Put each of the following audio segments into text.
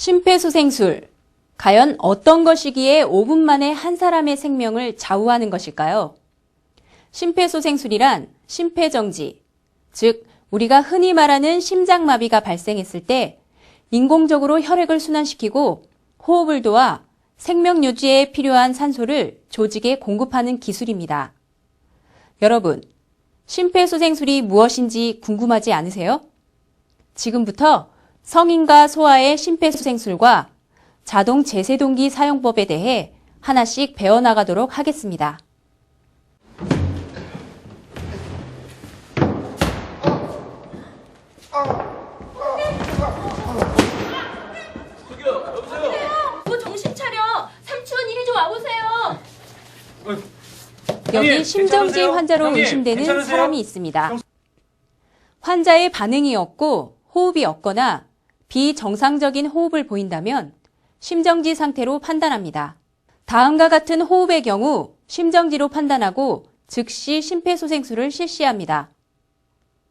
심폐소생술. 과연 어떤 것이기에 5분 만에 한 사람의 생명을 좌우하는 것일까요? 심폐소생술이란 심폐정지, 즉, 우리가 흔히 말하는 심장마비가 발생했을 때 인공적으로 혈액을 순환시키고 호흡을 도와 생명 유지에 필요한 산소를 조직에 공급하는 기술입니다. 여러분, 심폐소생술이 무엇인지 궁금하지 않으세요? 지금부터 성인과 소아의 심폐소생술과 자동 제세동기 사용법에 대해 하나씩 배워나가도록 하겠습니다. 뭐 정신 차려. 삼촌 이리 좀 와보세요. 여기 형님, 심정지 괜찮으세요? 환자로 형님, 의심되는 괜찮으세요? 사람이 있습니다. 환자의 반응이 없고 호흡이 없거나 비정상적인 호흡을 보인다면 심정지 상태로 판단합니다. 다음과 같은 호흡의 경우 심정지로 판단하고 즉시 심폐소생술을 실시합니다.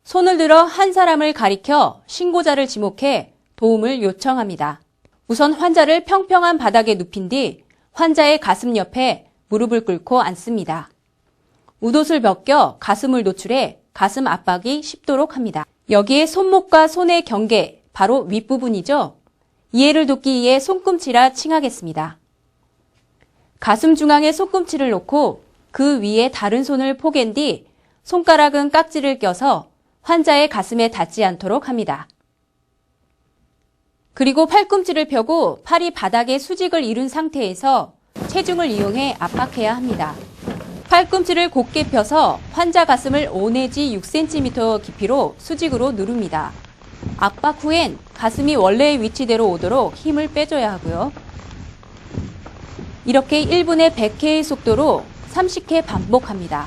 손을 들어 한 사람을 가리켜 신고자를 지목해 도움을 요청합니다. 우선 환자를 평평한 바닥에 눕힌 뒤 환자의 가슴 옆에 무릎을 꿇고 앉습니다. 웃옷을 벗겨 가슴을 노출해 가슴 압박이 쉽도록 합니다. 여기에 손목과 손의 경계, 바로 윗부분이죠. 이해를 돕기 위해 손꿈치라 칭하겠습니다. 가슴 중앙에 손꿈치를 놓고 그 위에 다른 손을 포갠 뒤 손가락은 깍지를 껴서 환자의 가슴에 닿지 않도록 합니다. 그리고 팔꿈치를 펴고 팔이 바닥에 수직을 이룬 상태에서 체중을 이용해 압박해야 합니다. 팔꿈치를 곧게 펴서 환자 가슴을 5 내지 6cm 깊이로 수직으로 누릅니다. 압박 후엔 가슴이 원래의 위치대로 오도록 힘을 빼줘야 하고요. 이렇게 1분에 100회의 속도로 30회 반복합니다.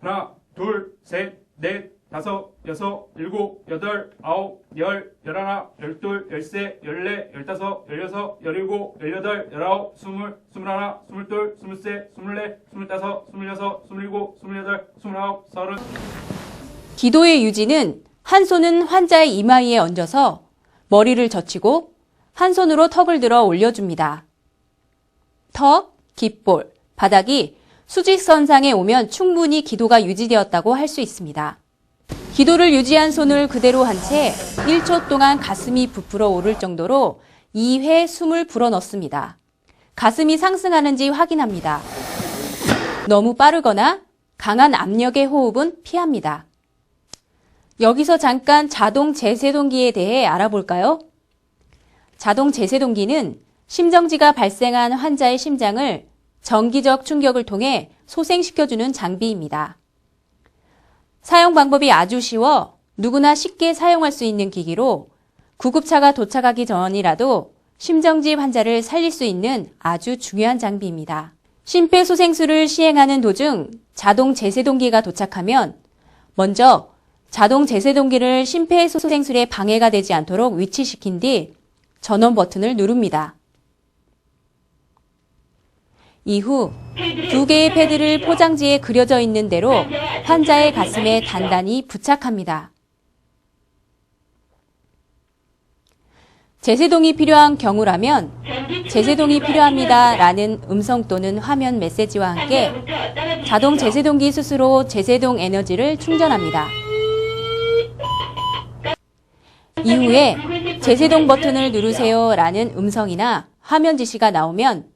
하나, 둘, 셋, 넷, 다섯, 여섯, 일곱, 여덟, 아홉, 열, 열하나, 열둘, 열세, 열네, 열다섯, 열여섯, 열일곱, 열여덟, 열아홉, 스물, 스물하나, 스물둘, 스물세, 스물네, 스물다섯, 스물여섯, 스물일곱, 스물여덟, 스물아홉, 서른. 기도의 유지는 한 손은 환자의 이마 위에 얹어서 머리를 젖히고 한 손으로 턱을 들어 올려줍니다. 턱, 귓볼, 바닥이 수직선상에 오면 충분히 기도가 유지되었다고 할 수 있습니다. 기도를 유지한 손을 그대로 한 채 1초 동안 가슴이 부풀어 오를 정도로 2회 숨을 불어 넣습니다. 가슴이 상승하는지 확인합니다. 너무 빠르거나 강한 압력의 호흡은 피합니다. 여기서 잠깐 자동 제세동기에 대해 알아볼까요? 자동 제세동기는 심정지가 발생한 환자의 심장을 정기적 충격을 통해 소생시켜주는 장비입니다. 사용 방법이 아주 쉬워 누구나 쉽게 사용할 수 있는 기기로 구급차가 도착하기 전이라도 심정지 환자를 살릴 수 있는 아주 중요한 장비입니다. 심폐소생술을 시행하는 도중 자동 제세동기가 도착하면 먼저 자동 제세동기를 심폐소생술에 방해가 되지 않도록 위치시킨 뒤 전원 버튼을 누릅니다. 이후 두 개의 패드를 포장지에 그려져 있는 대로 환자의 가슴에 단단히 부착합니다. 제세동이 필요한 경우라면 제세동이 필요합니다 라는 음성 또는 화면 메시지와 함께 자동 제세동기 스스로 제세동 에너지를 충전합니다. 이후에 제세동 버튼을 누르세요 라는 음성이나 화면 지시가 나오면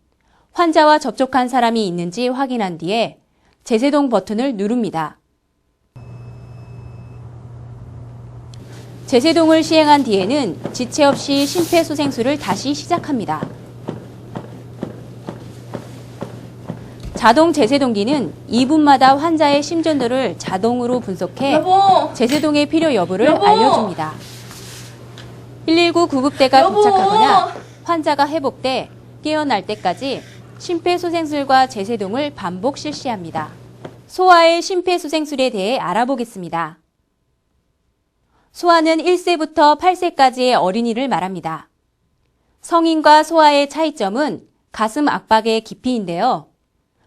환자와 접촉한 사람이 있는지 확인한 뒤에 제세동 버튼을 누릅니다. 제세동을 시행한 뒤에는 지체 없이 심폐소생술을 다시 시작합니다. 자동 제세동기는 2분마다 환자의 심전도를 자동으로 분석해 여보. 제세동의 필요 여부를 여보! 알려줍니다. 119 구급대가 여보! 도착하거나 환자가 회복돼 깨어날 때까지 심폐소생술과 제세동을 반복 실시합니다. 소아의 심폐소생술에 대해 알아보겠습니다. 소아는 1세부터 8세까지의 어린이를 말합니다. 성인과 소아의 차이점은 가슴 압박의 깊이인데요.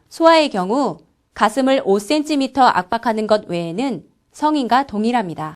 소아의 경우 가슴을 5cm 압박하는 것 외에는 성인과 동일합니다.